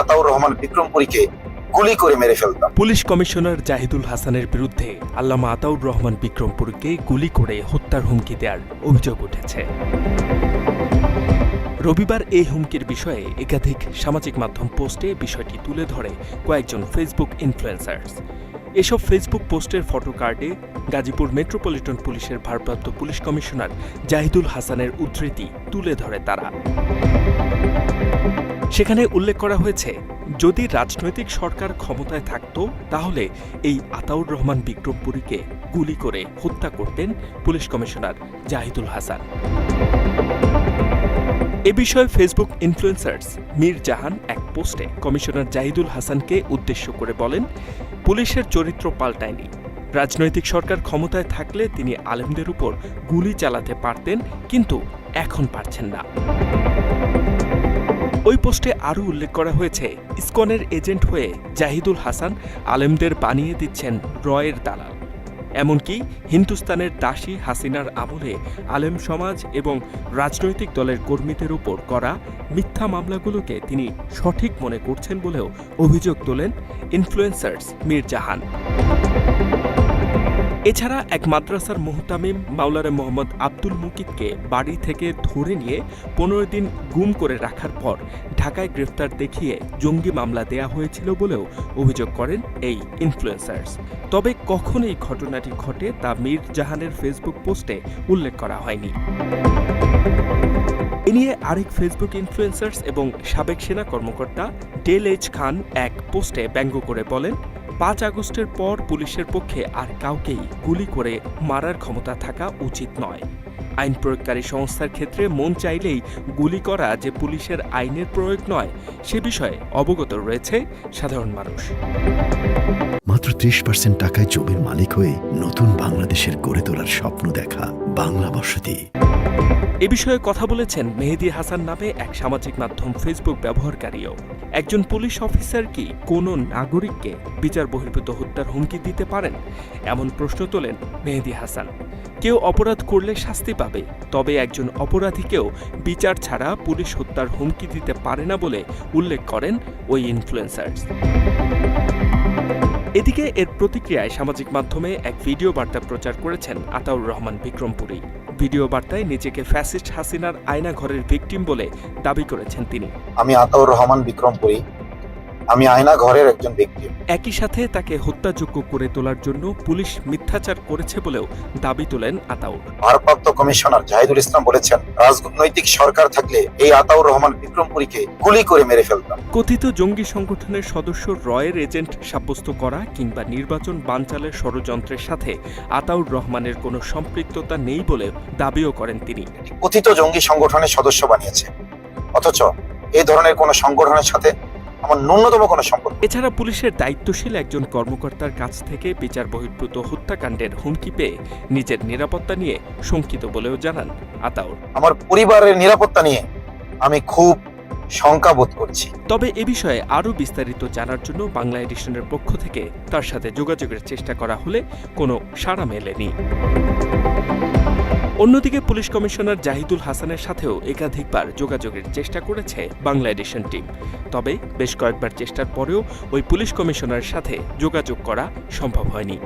আতাউর রহমান বিক্রমপুরীকে গুলি করে মেরে ফেলতাম। পুলিশ কমিশনার জাহিদুল হাসানের বিরুদ্ধে আল্লামা আতাউর রহমান বিক্রমপুরকে গুলি করে হত্যার হুমকি দেওয়ার অভিযোগ উঠেছে। রবিবার এই হুমকির বিষয়ে একাধিক সামাজিক মাধ্যম পোস্টে বিষয়টি তুলে ধরে কয়েকজন ফেসবুক ইনফ্লুয়েন্সার্স। এসব ফেসবুক পোস্টের ফটো কার্ডে গাজীপুর মেট্রোপলিটন পুলিশের ভারপ্রাপ্ত পুলিশ কমিশনার জাহিদুল হাসানের উদ্ধৃতি তুলে ধরে তারা। সেখানে উল্লেখ করা হয়েছে, যদি রাজনৈতিক সরকার ক্ষমতায় থাকত, তাহলে এই আতাউর রহমান বিক্রমপুরীকে গুলি করে হত্যা করতেন পুলিশ কমিশনার জাহিদুল হাসান। এ বিষয়ে ফেসবুক ইনফ্লুয়েন্সার্স মীর জাহান এক পোস্টে কমিশনার জাহিদুল হাসানকে উদ্দেশ্য করে বলেন, পুলিশের চরিত্র পাল্টায়নি। রাজনৈতিক সরকার ক্ষমতায় থাকলে তিনি আলেমদের উপর গুলি চালাতে পারতেন, কিন্তু এখন পারছেন না। ওই পোস্টে আরও উল্লেখ করা হয়েছে, ইসকনের এজেন্ট হয়ে জাহিদুল হাসান আলেমদের বানিয়ে দিচ্ছেন রয়ের দালাল। এমনকি হিন্দুস্তানের দাসী হাসিনার আমলে আলেম সমাজ এবং রাজনৈতিক দলের কর্মীদের উপর করা মিথ্যা মামলাগুলোকে তিনি সঠিক মনে করছেন বলেও অভিযোগ তোলেন ইনফ্লুয়েন্সার্স মীর জাহান। এছাড়া এক মাদ্রাসার মুহতামিম মাওলানা মোহাম্মদ আব্দুল মুকিদকে বাড়ি থেকে ধরে নিয়ে পনেরো দিন গুম করে রাখার পর ঢাকায় গ্রেফতার দেখিয়ে জঙ্গি মামলা দেয়া হয়েছিল বলেও অভিযোগ করেন এই ইনফ্লুয়েন্সার্স তবে কখন এই ঘটনাটি ঘটে তা মীর জাহানের ফেসবুক পোস্টে উল্লেখ করা হয়নি। এ নিয়ে আরেক ফেসবুক ইনফ্লুয়েন্সার্স এবং সাবেক সেনা কর্মকর্তা ডেল এইচ খান এক পোস্টে ব্যঙ্গ করে বলেন পাঁচ আগস্টের পর পুলিশের পক্ষে আর কাউকেই গুলি করে মারার ক্ষমতা থাকা উচিত নয়। আইন প্রয়োগকারী সংস্থার ক্ষেত্রে মন চাইলেই গুলি করা যে পুলিশের আইনের প্রয়োগ নয়, সে বিষয়ে অবগত রয়েছে সাধারণ মানুষ। মাত্র ত্রিশ পার্সেন্ট টাকায় জমির মালিক হয়ে নতুন বাংলাদেশের গড়ে তোলার স্বপ্ন দেখা বাংলা বসতি এ বিষয়ে কথা বলেছেন মেহেদি হাসান নামে এক সামাজিক মাধ্যম ফেসবুক ব্যবহারকারীও। একজন পুলিশ অফিসার কি কোনো নাগরিককে বিচার বহির্ভূত হত্যার হুমকি দিতে পারেন? এমন প্রশ্ন তোলেন মেহেদি হাসান। কেউ অপরাধ করলে শাস্তি পাবে, তবে একজন অপরাধীকেও বিচার ছাড়া পুলিশ হত্যার হুমকি দিতে পারে না বলে উল্লেখ করেন ওই ইনফ্লুয়েন্সার্স এদিকে এর প্রতিক্রিয়ায় সামাজিক মাধ্যমে এক ভিডিও বার্তা প্রচার করেছেন আতাউর রহমান বিক্রমপুরী। ভিডিও বার্তায় নিজেকে ফ্যাসিস্ট হাসিনার আয়না ঘরের ভিকটিম বলে দাবি করেছেন তিনি। আমি আতাউর রহমান বিক্রমপুরী। আমি আয়না ঘরের একজন ব্যক্তি। একই সাথে তাকে হত্যাযোগ্য করে তোলার জন্য পুলিশ মিথ্যাচার করেছে বলেও দাবি তোলেন আতাউর ভারপ্রাপ্ত কমিশনার জাহিদুল ইসলাম বলেছেন রাজনৈতিক সরকার থাকলে এই আতাউর রহমান বিক্রমপুরীকে গুলি করে মেরে ফেলতাম। কথিত জঙ্গি সংগঠনের সদস্য রয়ের এজেন্ট সাব্যস্ত করা কিংবা নির্বাচন বানচালের ষড়যন্ত্রের সাথে আতাউর রহমানের কোনো সম্পৃক্ততা নেই বলে দাবিও করেন তিনি। কথিত জঙ্গি সংগঠনের সদস্য বানিয়েছে। অথচ এই ধরনের কোনো সংগঠনের সাথে আমার ন্যূনতম কোনো সম্পর্ক এছাড়া পুলিশের দায়িত্বশীল একজন কর্মকর্তার কাছ থেকে বিচার বহির্ভূত হত্যাকাণ্ডের হুমকি পেয়ে নিজের নিরাপত্তা নিয়ে শঙ্কিত বলেও জানান আতাউর আমার পরিবারের নিরাপত্তা নিয়ে আমি খুব শঙ্কা বোধ করছি। তবে এ বিষয়ে আরও বিস্তারিত জানার জন্য বাংলা এডিশনের পক্ষ থেকে তার সাথে যোগাযোগের চেষ্টা করা হলে কোনো সাড়া মেলেনি। অন্যদিকে পুলিশ কমিশনার জাহিদুল হাসানের সাথেও একাধিকবার যোগাযোগের চেষ্টা করেছে বাংলা এডিশন টিম। তবে বেশ কয়েকবার চেষ্টার পরেও ওই পুলিশ কমিশনারের সাথে যোগাযোগ করা সম্ভব হয়নি।